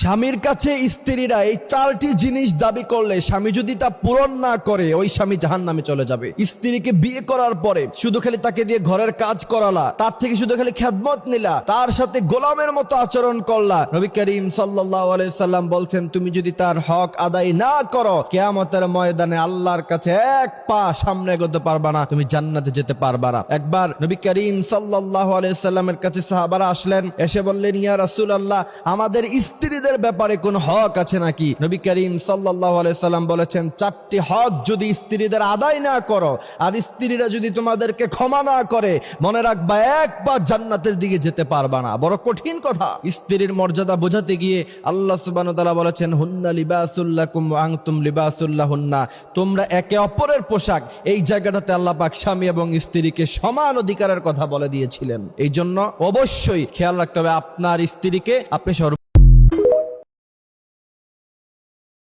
স্বামীর কাছে স্ত্রীরা এই চারটি জিনিস দাবি করলে স্বামী যদি তা পূরণ না করে, ওই স্বামী জাহান নামে চলে যাবে। স্ত্রীকে বিয়ে করার পরে শুধু খালি তাকে দিয়ে ঘরের কাজ করালা, তার থেকে শুধু খালি খেদমত নিলা, তার সাথে গোলামের মতো আচরণ করলা। নবী করিম সাল্লাম বলছেন, তুমি যদি তার হক আদায় না করো, কেয়ামতের ময়দানে আল্লাহর কাছে এক পা সামনে এগোতে পারবা না, তুমি জান্নাতে যেতে পারবা না। একবার নবী করিম সাল্লাল্লাহু আলাইহি সাল্লামের কাছে সাহাবারা আসলেন, এসে বললেন, ইয়া রাসুল আল্লাহ আমাদের স্ত্রীদের ব্যাপারে কোন হক আছে নাকি? নবী করিম সাল্লাম বলেছেন, চারটি হক যদি স্ত্রীদের আদায় না করো, আর স্ত্রীরা যদি তোমাদেরকে ক্ষমা না করে, মনে রাখবা একবার জান্নাতের দিকে যেতে পারবা না। বড় কঠিন কথা। স্ত্রীর মর্যাদা বোঝাতে গিয়ে আল্লাহ তাআলা বলেছেন, হুন্না লিবাসুল্লাকুম ওয়া আনতুম লিবাসুল্লাহুন্না তোমরা একে অপরের পোশাক, এই জায়গাটাতে আল্লাহ পাক স্বামী এবং স্ত্রীকে সমান অধিকারের কথা বলে দিয়েছিলেন। এই জন্য অবশ্যই খেয়াল রাখতে হবে, আপনার স্ত্রীকে আপনি সর্ব